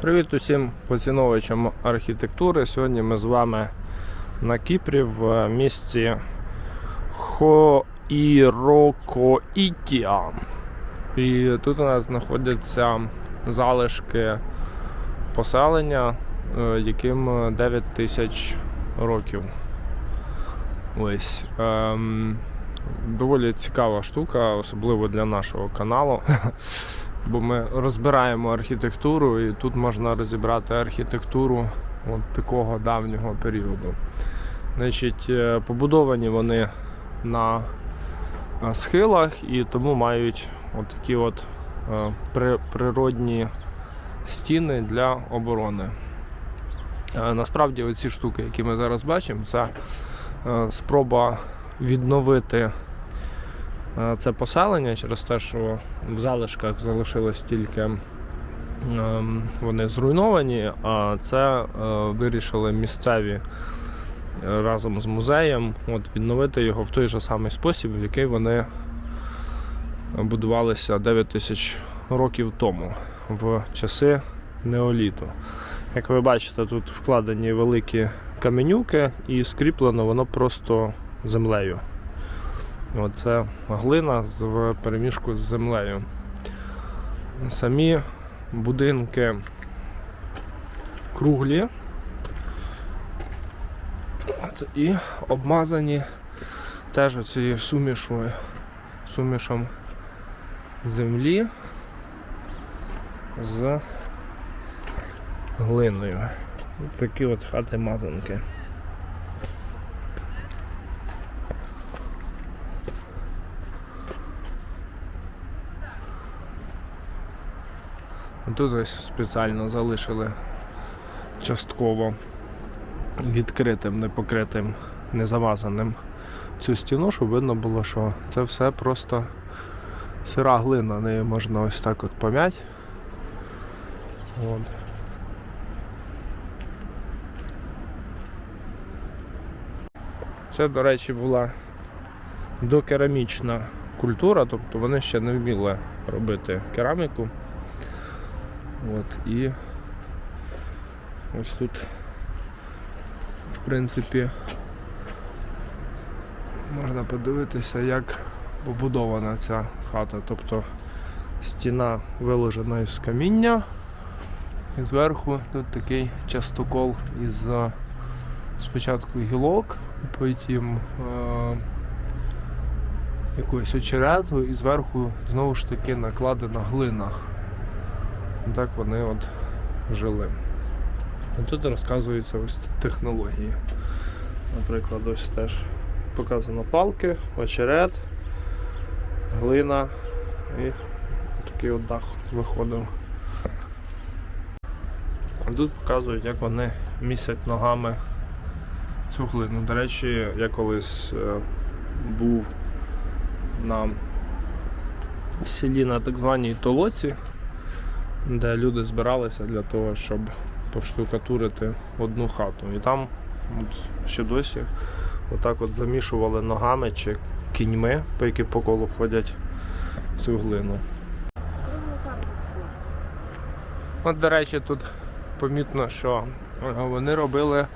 Привіт усім поціновувачам архітектури. Сьогодні ми з вами на Кіпрі в місті Хоірокоітія. І тут у нас знаходяться залишки поселення, е, яким 9 тисяч років. Ось. Ем, доволі цікава штука, особливо для нашого каналу. Бо ми розбираємо архітектуру, і тут можна розібрати архітектуру от такого давнього періоду. Значить, е, побудовані вони на е, схилах і тому мають от такі от е, природні стіни для оборони. Насправді, оці штуки, які ми зараз бачимо, це спроба відновити це поселення через те, що в залишках залишилось тільки ем, вони зруйновані, а це е, вирішили місцеві е, разом з музеєм от, відновити його в той же самий спосіб, в який вони будувалися 9 тисяч років тому, в часи неоліту. Як ви бачите, тут вкладені великі каменюки і скріплено воно просто землею. Оце глина з в переміжку з землею. Самі будинки круглі От, і обмазані теж цією сумішою, сумішом землі з глиною. Ось такі от хати мазанки. Тут ось спеціально залишили частково відкритим, непокритим, незамазаним цю стіну, щоб видно було, що це все просто сира глина, нею можна ось так от пом'ять. От. Це, до речі, була докерамічна культура, тобто вони ще не вміли робити кераміку. От, і ось тут, в принципі, можна подивитися, як побудована ця хата. Тобто стіна виложена із каміння, і зверху тут такий частокол із е, спочатку гілок, потім е, якогось очерету і зверху знову ж таки накладена глина. Так вони от жили. А тут розказуються ось технології. Наприклад, ось теж показано палки, очерет, глина і такий от дах виходив. А тут показують, як вони місять ногами цю глину. До речі, я колись е, був на в селі на так званій Толоці де люди збиралися для того, щоб поштукатурити одну хату. І там от, ще досі отак от замішували ногами чи кіньми, по які по колу ходять цю глину. От, до речі, тут помітно, що е, вони робили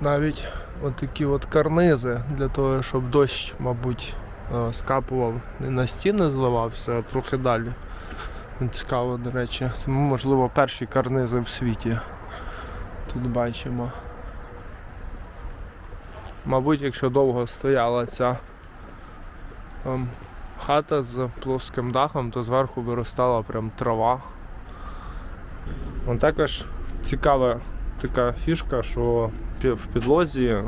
навіть от такі от карнизи для того, щоб дощ, мабуть, е, скапував не на стіни зливався, а трохи далі. Цікаво, до речі. Тому, можливо, перші карнизи в світі тут бачимо. Мабуть, якщо довго стояла ця ем, хата з плоским дахом, то зверху виростала прям трава. Вон також цікава така фішка, що в підлозі е,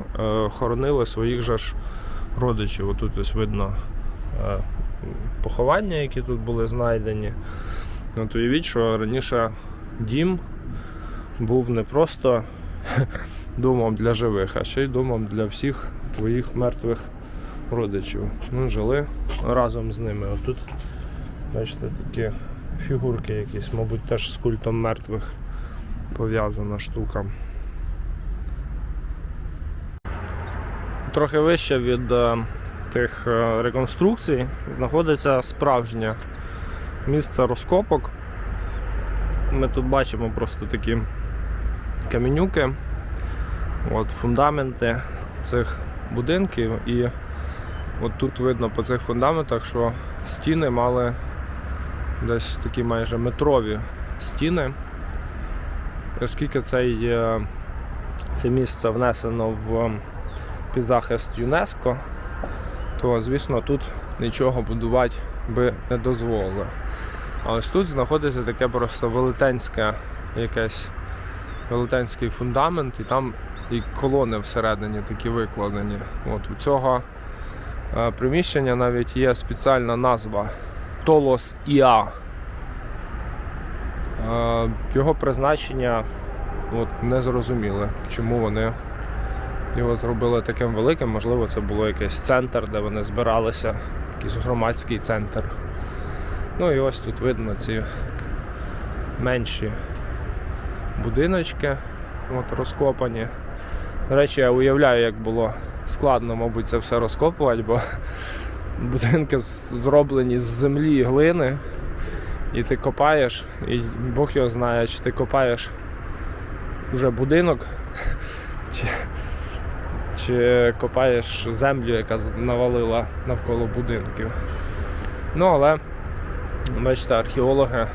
хоронили своїх же ж родичів. Отут ось видно е, поховання, які тут були знайдені. От уявіть, що раніше дім був не просто домом для живих, а ще й домом для всіх твоїх мертвих родичів. Ну, жили разом з ними. Отут, бачите, такі фігурки якісь, мабуть, теж з культом мертвих пов'язана штука. Трохи вище від е, тих е, реконструкцій знаходиться справжнє місце розкопок. ми тут бачимо просто такі каменюки, от, фундаменти цих будинків. І от тут видно по цих фундаментах, що стіни мали десь такі майже метрові стіни. Оскільки цей, це місце внесено в під захист ЮНЕСКО, то звісно тут нічого будувати би не дозволили. А ось тут знаходиться таке просто велетенське якесь велетенський фундамент, і там і колони всередині такі викладені. От у цього е, приміщення навіть є спеціальна назва Толос Іа. Е, Його призначення от, не зрозуміле, чому вони його зробили таким великим. Можливо, це було якийсь центр, де вони збиралися, якийсь громадський центр. Ну і ось тут видно ці менші будиночки от, розкопані. До речі, я уявляю, як було складно, мабуть, це все розкопувати, бо будинки зроблені з землі і глини. І ти копаєш, і Бог його знає, чи ти копаєш вже будинок, чи, чи копаєш землю, яка навалила навколо будинків. Ну, але, бачите, археологи е,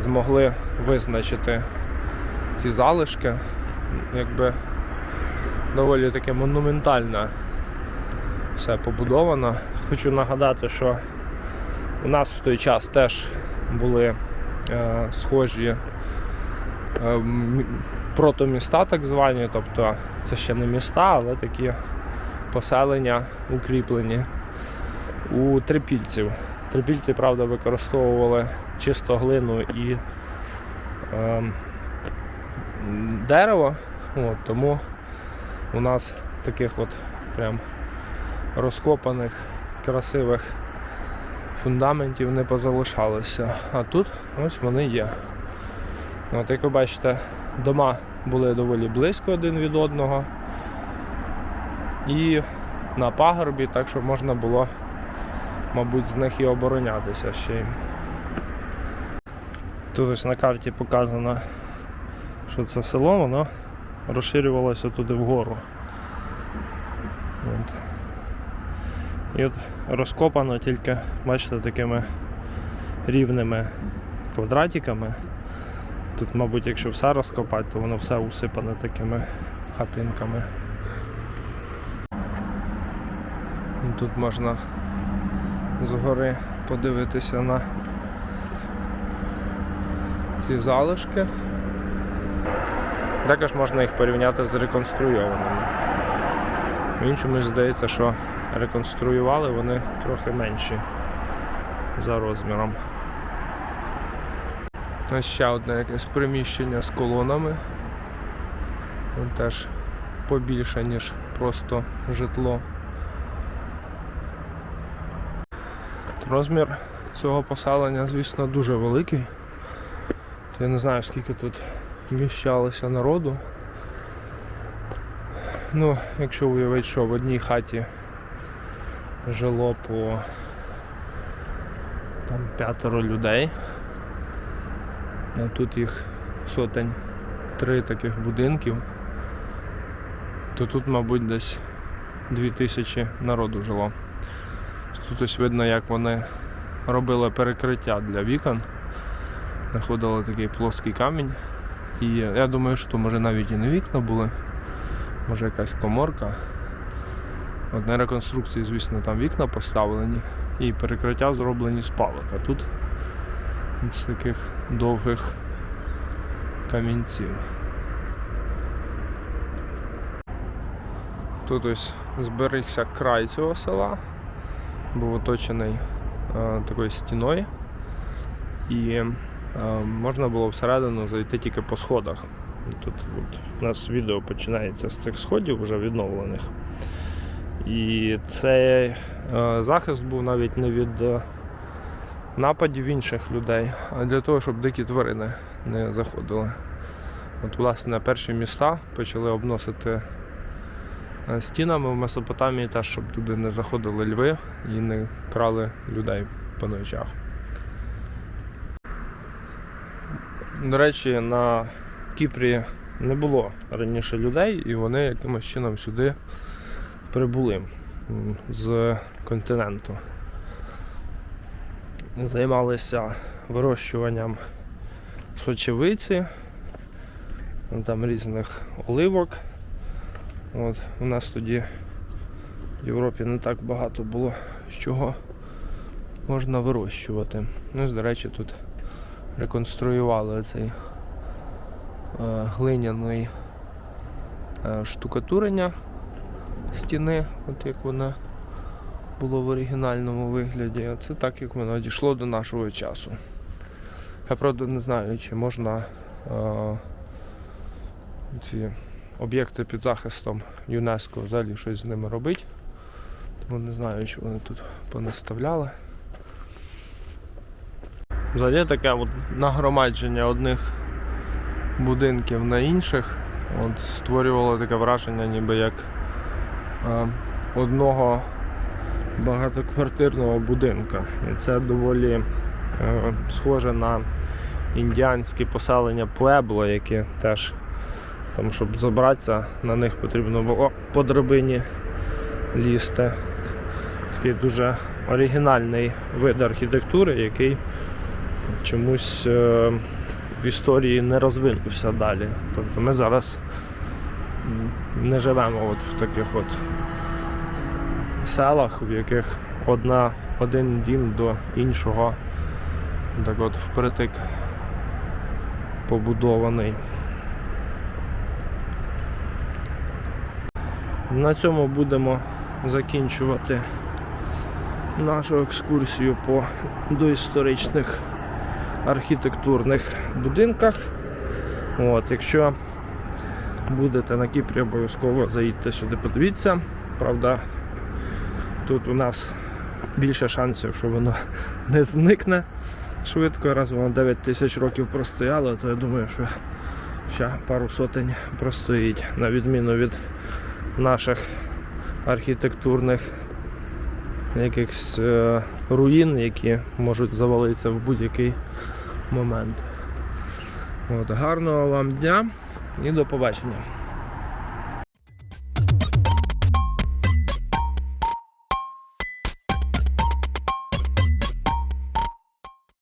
змогли визначити ці залишки, якби доволі таке монументальне все побудовано. Хочу нагадати, що у нас в той час теж були е, схожі протоміста, так звані, тобто це ще не міста, але такі поселення укріплені у трипільців. Трипільці, правда, використовували чисто глину і е, дерево, от, тому у нас таких от прям розкопаних, красивих фундаментів не позалишалося. А тут ось вони є. От як ви бачите, дома були доволі близько один від одного. І на пагорбі, так що можна було, мабуть, з них і оборонятися ще. Тут ось на карті показано, що це село, воно розширювалося туди вгору. От. І от розкопано тільки, бачите, такими рівними квадратиками. Тут, мабуть, якщо все розкопати, то воно все усипане такими хатинками. Тут можна згори подивитися на ці залишки. Також можна їх порівняти з реконструйованими. Мені чомусь здається, що реконструювали вони трохи менші за розміром. Ось ще одне якесь приміщення з колонами. Воно теж побільше, ніж просто житло. Розмір цього поселення, звісно, дуже великий. Я не знаю, скільки тут вміщалося народу. Ну, якщо уявити, що в одній хаті жило по там п'ятеро людей. А тут їх сотень три таких будинків, то тут, мабуть, десь дві тисячі народу жило. Тут ось видно, як вони робили перекриття для вікон. Знаходили такий плоский камінь. І я думаю, що то може навіть і не вікна були, може якась коморка. От на реконструкції, звісно, там вікна поставлені і перекриття зроблені з палок. А тут з таких довгих камінців. Тут ось зберігся край цього села, був оточений е, такою стіною, і е, можна було всередину зайти тільки по сходах. Тут от, у нас відео починається з цих сходів вже відновлених. І цей е, захист був навіть не від е, нападів інших людей, а для того, щоб дикі тварини не заходили. От, власне, перші міста почали обносити е, стінами в Месопотамії, теж, щоб туди не заходили льви і не крали людей по ночах. До речі, на Кіпрі не було раніше людей, і вони якимось чином сюди прибули з континенту. Займалися вирощуванням сочевиці, там різних оливок. От, у нас тоді в Європі не так багато було чого можна вирощувати. Ну, до речі, тут реконструювали цей е, глиняний е, штукатурення стіни, от як воно було в оригінальному вигляді. Це так, як воно дійшло до нашого часу. Я правда не знаю, чи можна е, ці об'єкти під захистом ЮНЕСКО взагалі щось з ними робити. Тому не знаю, чи вони тут понаставляли. Взагалі таке от нагромадження одних будинків на інших от створювало таке враження, ніби як е, одного багатоквартирного будинка. І це доволі е, схоже на індіанські поселення Пуебло, які теж там, щоб забратися, на них потрібно було по драбині лізти. Такий дуже оригінальний вид архітектури, який чомусь е, в історії не розвинувся далі. Тобто ми зараз не живемо от в таких от селах, в яких одна, один дім до іншого так от впритик побудований. На цьому будемо закінчувати нашу екскурсію по доісторичних архітектурних будинках. От, якщо будете на Кіпрі, обов'язково заїдьте сюди, подивіться. Правда, тут у нас більше шансів, що воно не зникне швидко, раз воно 9 тисяч років простояло, то я думаю, що ще пару сотень простоїть, на відміну від наших архітектурних якихось е, руїн, які можуть завалитися в будь-який момент. От, гарного вам дня і до побачення.